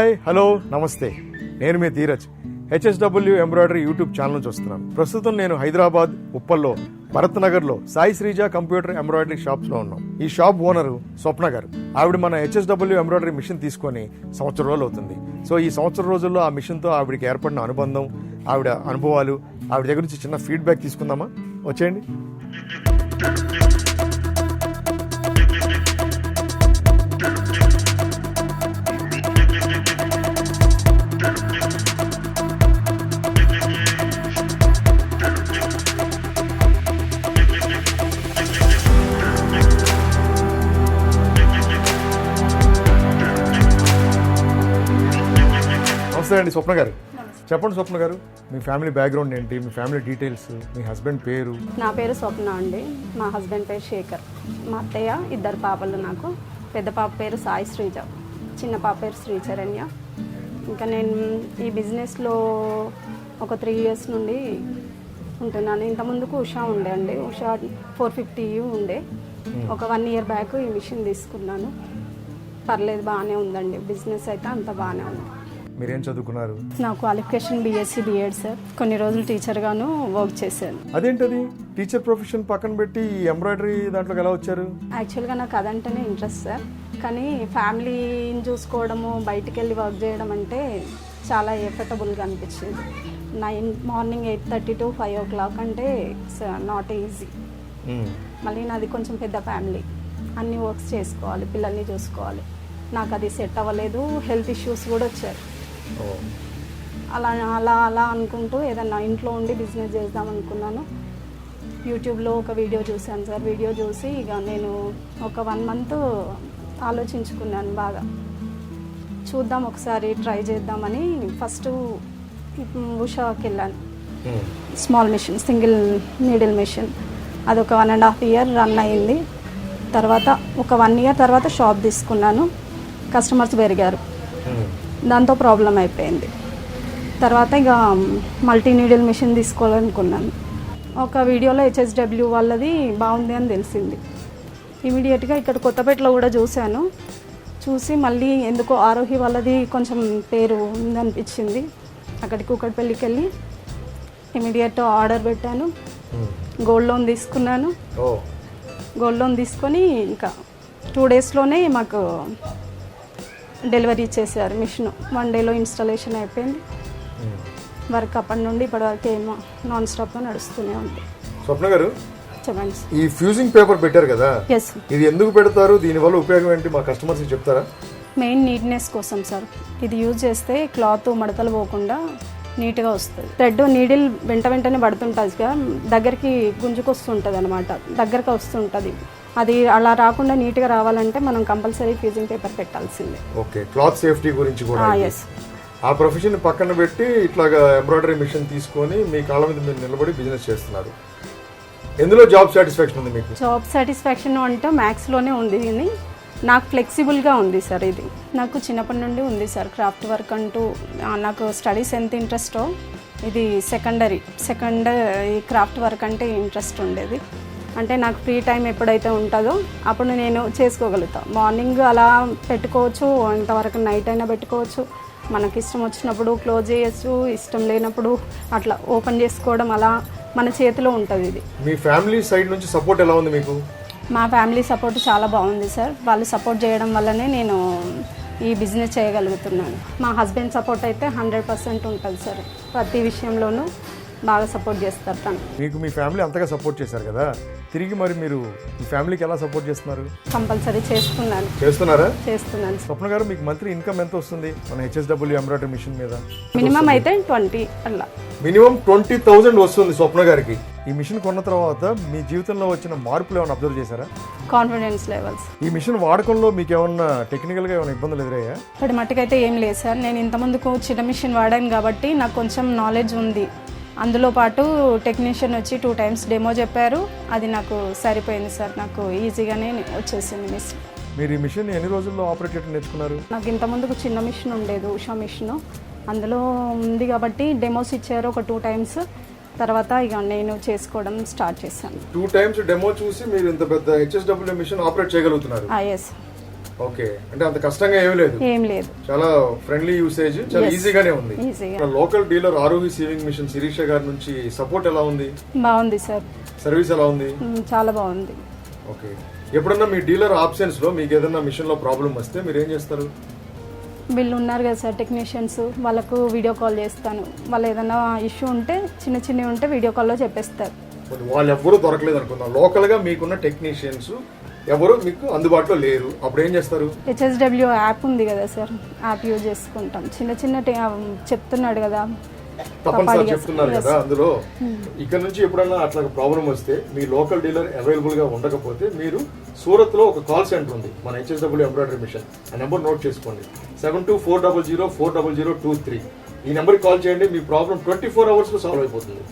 Hi hello నమస్తే. నేను మీ Dheeraj. HSW embroidery YouTube channel నుంచి వస్తున్నాను. ప్రస్తుతం నేను హైదరాబాద్ ఉప్పల్లో భరత్ నగర్లో సాయి శ్రీజ కంప్యూటర్ ఎంబ్రాయిడరీ షాప్స్లో ఉన్నాం. ఈ షాప్ ఓనర్ స్వప్న గారు. ఆవిడ మన హెచ్ఎస్డబ్ల్యూ ఎంబ్రాయిడరీ మిషన్ తీసుకొని సంవత్సరం రోజులు అవుతుంది. సో ఈ సంవత్సరం రోజుల్లో ఆ మిషన్తో ఆవిడకి ఏర్పడిన అనుబంధం ఆవిడ అనుభవాలు ఆవిడ దగ్గర నుంచి చిన్న ఫీడ్బ్యాక్ తీసుకుందామా? వచ్చేయండి. అండి స్వప్న గారు. చెప్పండి స్వప్న గారు. మీ ఫ్యామిలీ బ్యాక్గ్రౌండ్ ఏంటి? మీ ఫ్యామిలీ డీటెయిల్స్ మీ హస్బెండ్ పేరు? నా పేరు స్వప్న అండి. మా హస్బెండ్ పేరు శేఖర్. మా అత్తయ్య ఇద్దరు పాపలు నాకు. పెద్ద పాప పేరు సాయి శ్రీజ. చిన్న పాప పేరు శ్రీచరణ్య. ఇంకా నేను ఈ బిజినెస్లో ఒక త్రీ ఇయర్స్ నుండి ఉంటున్నాను. ఇంత ముందుకు ఉషా ఉండే అండి. ఉషా ఫోర్ ఫిఫ్టీ ఉండే. ఒక వన్ ఇయర్ బ్యాక్ ఈ మిషన్ తీసుకున్నాను. పర్లేదు బాగానే ఉందండి. బిజినెస్ అయితే అంత బాగానే ఉంది. మీరేం చదువుకున్నారు? నా క్వాలిఫికేషన్ బీఎస్సీ బీఎడ్ సార్ కొన్ని రోజులు టీచర్గాను వర్క్ చేశాను. అదేంటది? టీచర్ ప్రొఫెషన్ పక్కన పెట్టి ఈ ఎంబ్రాయిడరీ దాంట్లోకి ఎలా వచ్చారు? యాక్చువల్గా నాకు అదంటేనే ఇంట్రెస్ట్ సార్ కానీ ఫ్యామిలీని చూసుకోవడము బయటికి వెళ్ళి వర్క్ చేయడం అంటే చాలా ఎఫర్టబుల్గా అనిపించేది. Nine morning eight thirty to five o'clock అంటే నాట్ ఈజీ మళ్ళీ నాది కొంచెం పెద్ద ఫ్యామిలీ అన్ని వర్క్స్ చేసుకోవాలి పిల్లల్ని చూసుకోవాలి. నాకు అది సెట్ అవ్వలేదు హెల్త్ ఇష్యూస్ కూడా వచ్చాయి. ఓ. అలా అలా అలా అనుకుంటూ ఏదన్నా ఇంట్లో ఉండి బిజినెస్ చేద్దాం అనుకున్నాను. యూట్యూబ్లో ఒక వీడియో చూశాను సార్. వీడియో చూసి ఇక నేను ఒక వన్ మంత్ ఆలోచించుకున్నాను బాగా. చూద్దాం ఒకసారి ట్రై చేద్దామని ఫస్ట్ ఉషాకి వెళ్ళాను. Small machine single needle machine. అది ఒక one and half year run అయింది. తర్వాత ఒక వన్ ఇయర్ తర్వాత షాప్ తీసుకున్నాను. కస్టమర్స్ పెరిగారు. దాంతో ప్రాబ్లం అయిపోయింది. తర్వాత ఇక మల్టీ నీడిల్ మిషన్ తీసుకోవాలనుకున్నాను. ఒక వీడియోలో హెచ్ఎస్డబ్ల్యూ వాళ్ళది బాగుంది అని తెలిసింది. ఇమీడియట్గా ఇక్కడ కొత్తపేటలో కూడా చూశాను. చూసి మళ్ళీ ఎందుకో ఆరోహి వాళ్ళది కొంచెం పేరు ఉందనిపించింది. అక్కడికి కూకట్పల్లికి వెళ్ళి ఇమీడియట్ ఆర్డర్ పెట్టాను. గోల్డ్ లోన్ తీసుకున్నాను. గోల్డ్ లోన్ తీసుకొని ఇంకా టూ డేస్లోనే మాకు డెలివరీ ఇచ్చేసారు మిషన్. వన్ డేలో ఇన్స్టాలేషన్ అయిపోయింది. వర్క్ అప్పటి నుండి ఇప్పటి వరకు ఏమో నాన్ స్టాప్గా నడుస్తూనే ఉంది. స్వప్న గారు చెప్పండి ఈ ఫ్యూజింగ్ పేపర్ పెట్టారు కదా? ఇది ఎందుకు పెడతారు? దీనివల్ల ఉపయోగం ఏంటి? మా కస్టమర్స్ చెప్తారా? మెయిన్ నీట్నెస్ కోసం సార్. ఇది యూజ్ చేస్తే క్లాత్ మడతలు పోకుండా నీట్గా వస్తుంది. థ్రెడ్ నీడిల్ వెంట వెంటనే పడుతుంటుంది దగ్గరికి గుంజుకొస్తుంటుంది అనమాట దగ్గరకు వస్తుంటుంది. అది అలా రాకుండా నీట్గా రావాలంటే మనం కంపల్సరీ ఫ్యూజింగ్ పేపర్ పెట్టాల్సిందే. ఓకే క్లాత్ సేఫ్టీ గురించి కూడా. ఎస్ ఆ ప్రొఫెషన్ పక్కన పెట్టి ఇట్లాగా ఎంబ్రాయిడరీ మిషన్ తీసుకొని మీ కాళ్ళ మీద మీరు నిలబడి బిజినెస్ చేస్తున్నారు. ఎందులో జాబ్ సాటిస్ఫాక్షన్ ఉంది మీకు? జాబ్ సాటిస్ఫాక్షన్ అంటే మ్యాథ్స్లోనే ఉంది ఇది. నాకు ఫ్లెక్సిబుల్గా ఉంది సార్ ఇది. నాకు చిన్నప్పటి నుండి ఉంది సార్ క్రాఫ్ట్ వర్క్ అంటూ. నాకు స్టడీస్ ఎంత ఇంట్రెస్టో ఇది సెకండరీ. సెకండ్ ఈ క్రాఫ్ట్ వర్క్ అంటే ఇంట్రెస్ట్ ఉండేది. అంటే నాకు ఫ్రీ టైం ఎప్పుడైతే ఉంటుందో అప్పుడు నేను చేసుకోగలుగుతా. మార్నింగ్ అలా పెట్టుకోవచ్చు ఇంతవరకు నైట్ అయినా పెట్టుకోవచ్చు. మనకి ఇష్టం వచ్చినప్పుడు క్లోజ్ చేయొచ్చు ఇష్టం లేనప్పుడు అట్లా ఓపెన్ చేసుకోవడం అలా మన చేతిలో ఉంటుంది ఇది. మీ ఫ్యామిలీ సైడ్ నుంచి సపోర్ట్ ఎలా ఉంది మీకు? మా ఫ్యామిలీ సపోర్ట్ చాలా బాగుంది సార్. వాళ్ళు సపోర్ట్ చేయడం వల్లనే నేను ఈ బిజినెస్ చేయగలుగుతున్నాను. మా హస్బెండ్ సపోర్ట్ అయితే హండ్రెడ్ పర్సెంట్ ఉంటుంది సార్ ప్రతి విషయంలోనూ. బాగా సపోర్ట్ చేస్తారు తను. మీకు మీ ఫ్యామిలీ అంతగా సపోర్ట్ చేశారు కదా? తిరిగి మరి మీరు మీ ఫ్యామిలీకి ఎలా సపోర్ట్ చేస్తున్నారు? కంపల్సరీ చేస్తున్నాను. చేస్తున్నారా? చేస్తున్నాను. స్వప్న గారు మీకు మంత్లీ ఇన్కమ్ ఎంత వస్తుంది మన హెచ్ఎస్డబ్ల్యూ ఎంబ్రాయిడరీ మిషన్ మీద? మినిమం అయితే ట్వంటీ అలా. మినిమం ట్వంటీ థౌజండ్ వస్తుంది స్వప్న గారికి. ఈ మిషన్ కొన్న తర్వాత మీ జీవితంలో వచ్చిన మార్పులు ఏమైనా అబ్జర్వ్ చేశారా? కాన్ఫిడెన్స్ లెవెల్స్ ఈ మిషన్ వాడకంలో మీకు ఏమన్నా టెక్నికల్గా ఏమైనా ఇబ్బందులు ఎదురయ్యా? ఇప్పటి మట్టుకైతే ఏం లేదు సార్. నేను ఇంతకుముందుకు చిన్న మిషన్ వాడాను కాబట్టి నాకు కొంచెం నాలెడ్జ్ ఉంది. అందులో పాటు టెక్నీషియన్ వచ్చి టూ టైమ్స్ డెమో చెప్పారు. అది నాకు సరిపోయింది సార్. నాకు ఈజీగానే వచ్చేసింది మిషన్ మీరు ఈ మిషన్ ఎన్ని రోజుల్లో ఆపరేట్ చేయడం నేర్చుకున్నారు? నాకు ఇంతకుముందుకు చిన్న మిషన్ ఉండేది ఉషా మిషన్. అందులో ఉంది కాబట్టి డెమోస్ ఇచ్చారు ఒక టూ టైమ్స్. తర్వాత ఇక నేను చేసుకోవడం స్టార్ట్ చేశాను. టూ టైమ్స్ డెమో చూసి మీరు ఇంత పెద్ద హెచ్ఎస్డబ్ల్యూ మిషన్ ఆపరేట్ చేయగలుగుతున్నారు. Yes okay. అంటే అంత కష్టంగా ఏమీ లేదు. ఏం లేదు. చాలా ఫ్రెండ్లీ యూసేజ్ చాలా. ఈజీగానే ఉంది. ఈజీగా local dealer Arohi sewing machine Sirisha గారి నుంచి సపోర్ట్ ఎలా ఉంది? బాగుంది సార్. సర్వీస్ ఎలా ఉంది? చాలా బాగుంది. ఓకే. ఎప్పుడన్నా మీ డీలర్ ఆప్షన్స్లో మీకు ఏదైనా మిషన్లో ప్రాబ్లం వస్తే మీరు ఏం చేస్తారు? వీళ్ళు ఉన్నారు కదా సార్ టెక్నీషియన్స్ వాళ్ళకు వీడియో కాల్ చేస్తాను. వాళ్ళు ఏదైనా ఇష్యూ ఉంటే చిన్న చిన్నవి ఉంటే వీడియో కాల్లో చెప్పేస్తారు. వాళ్ళు ఎవ్వరూ దొరకలేదు అనుకుందాం. లోకల్గా మీకున్న టెక్నీషియన్స్ ఎవరు మీకు అందుబాటులో లేరు. అప్పుడు ఏం చేస్తారు? హెచ్ఎస్డబ్ల్యూ యాప్ ఉంది కదా సార్ యాప్ యూజ్ చేసుకుంటాం. చిన్న చిన్న చెప్తున్నాడు కదా. తప్పనిసరి. చెప్తున్నారు కదా. అందులో ఇక్కడ నుంచి ఎప్పుడన్నా అట్లా ప్రాబ్లం వస్తే మీ లోకల్ డీలర్ అవైలబుల్గా ఉండకపోతే మీరు సూరత్లో ఒక కాల్ సెంటర్ ఉంది. మన హెచ్ఎస్డబ్ల్యూ ఎంబ్రాయిడరీ మిషన్ ఆ నెంబర్ నోట్ చేసుకోండి. Seven two four double zero four double zero two three ఈ నెంబర్కి కాల్ చేయండి. మీ ప్రాబ్లం ట్వంటీ ఫోర్ అవర్స్లో సాల్వ్ అయిపోతుంది.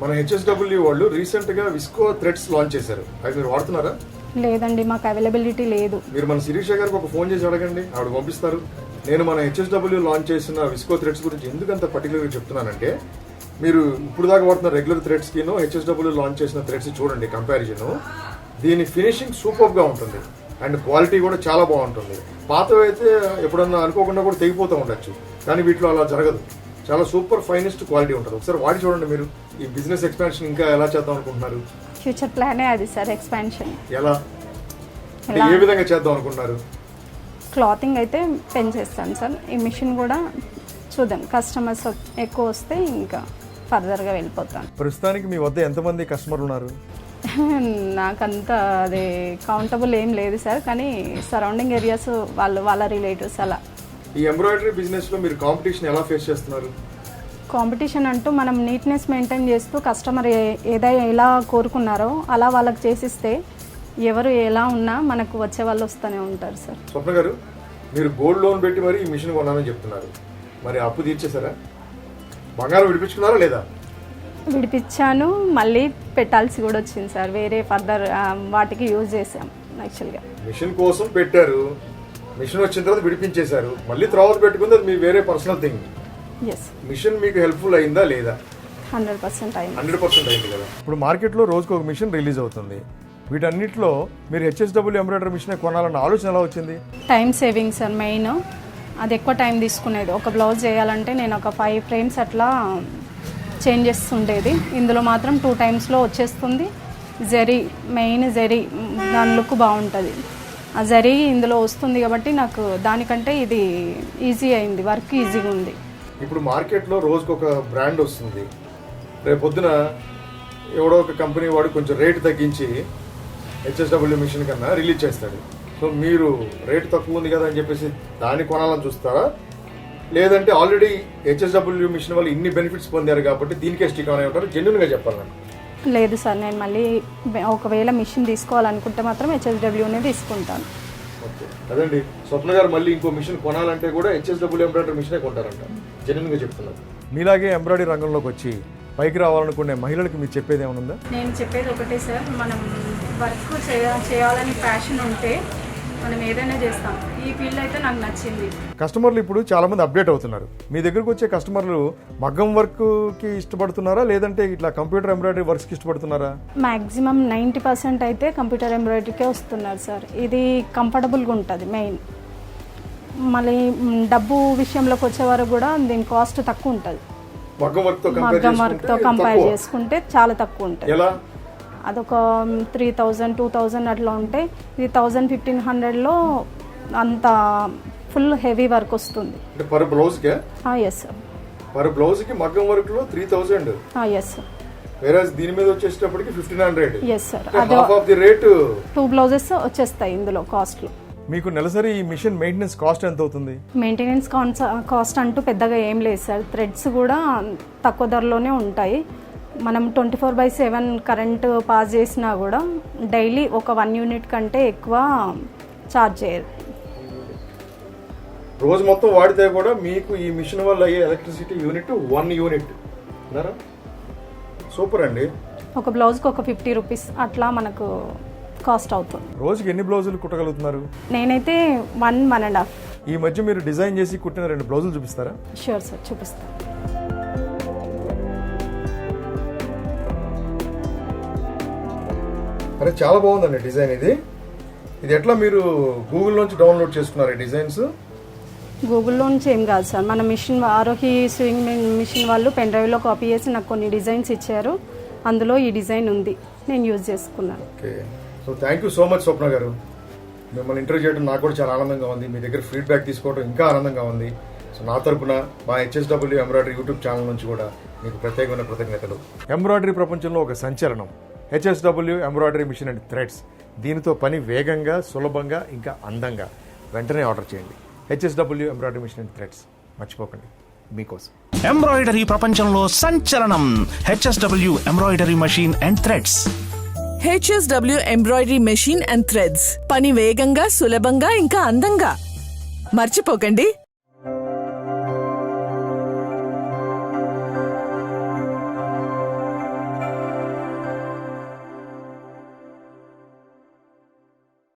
మన హెచ్ఎస్డబ్ల్యూ వాళ్ళు రీసెంట్గా విస్కో థ్రెడ్స్ లాంచ్ చేశారు. అవి మీరు వాడుతున్నారా? లేదండి మాకు అవైలబిలిటీ లేదు. మీరు మన శిరీష గారికి ఒక ఫోన్ చేసి అడగండి ఆవిడ పంపిస్తారు. నేను మన హెచ్ఎస్డబ్ల్యూ లాంచ్ చేసిన విస్కో థ్రెడ్స్ గురించి ఎందుకు అంత పర్టికులర్గా చెప్తున్నానంటే మీరు ఇప్పుడు దాకా వాడుతున్న రెగ్యులర్ థ్రెడ్స్కి హెచ్ఎస్డబ్ల్యూ లాంచ్ చేసిన థ్రెడ్స్ చూడండి కంపారిజన్. దీని ఫినిషింగ్ సూపర్గా ఉంటుంది. అండ్ క్వాలిటీ కూడా చాలా బాగుంటుంది. పాతవి అయితే ఎప్పుడన్నా అనుకోకుండా కూడా తెగిపోతూ ఉండొచ్చు. కానీ వీటిలో అలా జరగదు. చాలా సూపర్ ఫైనెస్ట్ క్వాలిటీ ఉంటుంది. ఒకసారి వాడి చూడండి మీరు. ఈ బిజినెస్ ఎక్స్పాన్షన్ ఇంకా ఎలా చేద్దాం అనుకుంటున్నారు? ఫ్యూచర్ ప్లానే అది సార్ ఎక్స్పాన్షన్. ఎలా? ఏ విధంగా చేద్దాం అనుకుంటున్నారు క్లాతింగ్ అయితే పెంచేస్తాను సార్. ఈ మిషన్ కూడా చూద్దాం. కస్టమర్స్ ఎక్కువ వస్తే ఇంకా ఫర్దర్గా వెళ్ళిపోతాను. ప్రస్తుతానికి మీ వద్ద ఎంతమంది కస్టమర్లు ఉన్నారు? నాకంత అది కౌంటబుల్ ఏం లేదు సార్. కానీ సరౌండింగ్ ఏరియాస్ వాళ్ళు వాళ్ళ రిలేటివ్స్ అలా. ఈ ఎంబ్రాయిడరీ బిజినెస్లో మీరు కాంపిటీషన్ ఎలా ఫేస్ చేస్తున్నారు? కాంపిటీషన్ అంటూ మనం నీట్నెస్ మెయింటైన్ చేస్తూ కస్టమర్ ఏదైనా ఎలా కోరుకున్నారో అలా వాళ్ళకి చేసిస్తే ఎవరు ఎలా ఉన్నా మనకు వచ్చే వాళ్ళు వస్తూనే ఉంటారు సార్ స్వప్న గారు మీరు గోల్డ్ లోన్ పెట్టి మరి ఈ మిషన్ కొన్నానని చెప్తున్నారు. మరి అప్పు తీర్చేశారా? బంగారం విడిపించుకున్నారా లేదా? విడిపించాను మళ్ళీ పెట్టాల్సి కూడా వచ్చింది సార్ వేరే ఫర్దర్ వాటికి యూజ్ చేసాం యాక్చువల్గా మిషన్ కోసం పెట్టారు మిషన్ వచ్చిన తర్వాత విడిపించేశారు మళ్ళీ తర్వాత పెట్టుకుంది అది మీ వేరే పర్సనల్ థింగ్ మిషన్ మీకు హెల్ప్ఫుల్ అయిందా లేదా? హండ్రెడ్ పర్సెంట్ అయింది. హండ్రెడ్ పర్సెంట్ అయింది కదా. ఇప్పుడు మార్కెట్లో రోజుకు ఒక మిషన్ రిలీజ్ అవుతుంది. వీటన్నిటిలో మీరు హెచ్ఎస్డబ్ల్యూ ఎంబ్రాయిడరీ మిషన్ కొనాలన్న ఆలోచన ఎలా వచ్చింది? టైం సేవింగ్ సార్ మెయిన్ అది ఎక్కువ టైం తీసుకునేది. ఒక బ్లౌజ్ చేయాలంటే నేను ఒక ఫైవ్ ఫ్రేమ్స్ అట్లా చేంజ్ చేస్తుండేది ఇందులో మాత్రం టూ టైమ్స్లో వచ్చేస్తుంది. జరీ మెయిన్ జరీ దాని లుక్ బాగుంటుంది. ఆ జరీ ఇందులో వస్తుంది కాబట్టి నాకు దానికంటే ఇది ఈజీ అయింది వర్క్ ఈజీగా ఉంది. ఇప్పుడు మార్కెట్లో రోజుకు ఒక బ్రాండ్ వస్తుంది. రేపు పొద్దున ఎవడో ఒక కంపెనీ వాడు కొంచెం రేట్ తగ్గించి హెచ్ఎస్డబ్ల్యూ మిషన్ కన్నా రిలీజ్ చేస్తాడు. సో మీరు రేటు తక్కువ ఉంది కదా అని చెప్పేసి దాన్ని కొనాలని చూస్తారా? లేదంటే ఆల్రెడీ హెచ్ఎస్డబ్ల్యూ మిషన్ వల్ల ఇన్ని బెనిఫిట్స్ పొందారు కాబట్టి దీనికే స్టిక్ అనే ఉంటారు? జెన్యున్గా చెప్పాలి నాకు. లేదు సార్ నేను మళ్ళీ ఒకవేళ మిషన్ తీసుకోవాలనుకుంటే మాత్రం హెచ్ఎస్డబ్ల్యూనే తీసుకుంటాను. అదండి. స్వప్న గారు మళ్ళీ ఇంకో మిషన్ కొనాలంటే కూడా హెచ్ఎస్డబ్ల్యూ ఎంబ్రాయిడరీ మిషనే కొంటారంట. జెన్యున్గా చెప్తున్నారు. మీలాగే ఎంబ్రాయిడరీ రంగంలోకి వచ్చి పైకి రావాలనుకునే మహిళలకు మీరు చెప్పేది ఏమైనా ఉందా? నేను చెప్పేది ఒకటే సార్. మనం వర్క్ చేయ చేయాలని ప్యాషన్ ఉంటే మనం ఏదైనా చేస్తాం. ఈ ఫీల్డ్ అయితే నాకు నచ్చింది. కస్టమర్లు ఇప్పుడు చాలా మంది అప్డేట్ అవుతున్నారు. మీ దగ్గరకు వచ్చే కస్టమర్లు మగ్గం వర్క్కి ఇష్టపడుతున్నారా? లేదంటే ఇట్లా కంప్యూటర్ ఎంబ్రాయిడరీ వర్క్స్కి ఇష్టపడుతున్నారా? మ్యాక్సిమం నైంటీ పర్సెంట్ అయితే కంప్యూటర్ ఎంబ్రాయిడరీకే వస్తున్నారు సార్. ఇది కంఫర్టబుల్గా ఉంటుంది మెయిన్. మళ్ళీ డబ్బు విషయంలోకి వచ్చే వరకు కూడా దీని కాస్ట్ తక్కువ ఉంటుంది. మగ్గం వర్క్తో కంపేర్ మగ్గం వర్క్తో చేసుకుంటే కంపేర్. చేసుకుంటే చాలా తక్కువ ఉంటుంది. ఎలా? అదొక త్రీ థౌజండ్ టూ థౌజండ్ అట్లా ఉంటే ఇది థౌజండ్ ఫిఫ్టీన్ హండ్రెడ్లో అంత ఫుల్ హెవీ వర్క్ వస్తుంది. అంటే పర్ బ్లౌజ్ కే? ఎస్ సార్ పర్ బ్లౌజ్కి మగ్గం వర్క్లో త్రీ థౌసండ్ ఎస్ సార్ దీని మీద వచ్చేటప్పటికి ఫిఫ్టీన్ హండ్రెడ్ ఎస్ సార్ అది half of the rate two blouses వచ్చేస్తాయి ఇందులో కాస్ట్లో మీకు నెలసరి ఈ మిషన్ మెయింటెనెన్స్ కాస్ట్ ఎంత అవుతుంది? మెయింటెనెన్స్ కాస్ట్ అంటూ పెద్దగా ఏం లేదు సార్ థ్రెడ్స్ కూడా తక్కువ ధరలోనే ఉంటాయి. మనం twenty four by seven current pass చేసినా కూడా డైలీ ఒక వన్ యూనిట్ కంటే ఎక్కువ ఛార్జ్ చేయరు. రోజు మొత్తం వాడితే కూడా మీకు ఈ మిషన్ వల్ల అయ్యే electricity unit one unit. Super అండి. ఒక బ్లౌజ్కి ఒక ఫిఫ్టీ రూపీస్ అట్లా మనకు కాస్ట్ అవుతుంది. రోజుకి ఎన్ని బ్లౌజులు కుట్టగలుగుతున్నారు? నేనైతే వన్ వన్ అండ్ హాఫ్. ఈ మధ్య మీరు డిజైన్ చేసి కుట్టిన రెండు బ్లౌజులు చూపిస్తారా? షూర్ సార్ చూపిస్తాను అరే చాలా బాగుందండి డిజైన్ ఇది. ఇది ఎట్లా మీరు గూగుల్ నుంచి డౌన్లోడ్ చేసుకున్నారు ఈ డిజైన్స్? గూగుల్లో నుంచి ఏం కాదు సార్. మన మిషన్ ఆరోహి స్వింగ్ మిషన్ వాళ్ళు పెన్ డ్రైవ్లో కాపీ చేసి నాకు కొన్ని డిజైన్స్ ఇచ్చారు. అందులో ఈ డిజైన్ ఉంది. నేను యూజ్ చేసుకున్నాను. Okay. So thank you so much Swapna గారు. మిమ్మల్ని ఇంటర్వ్యూ చేయడం నాకు కూడా చాలా ఆనందంగా ఉంది. మీ దగ్గర ఫీడ్బ్యాక్ తీసుకోవడం ఇంకా ఆనందంగా ఉంది. సో నా తరపున మా హెచ్ఎస్డబ్ల్యూ ఎంబ్రాయిడరీ యూట్యూబ్ ఛానల్ నుంచి కూడా మీకు ప్రత్యేకమైన కృతజ్ఞతలు. ఎంబ్రాయిడరీ ప్రపంచంలో ఒక సంచలనం. HSW embroidery machine and threads. దీనితో పని వేగంగా సులభంగా ఇంకా అందంగా. వెంటనే ఆర్డర్ చేయండి. HSW embroidery machine and threads. మర్చిపోకండి. మీకోసం. ఎంబ్రాయిడరీ ప్రపంచంలో సంచలనం. HSW embroidery machine and threads. HSW embroidery machine and threads. పని వేగంగా సులభంగా ఇంకా అందంగా. మర్చిపోకండి.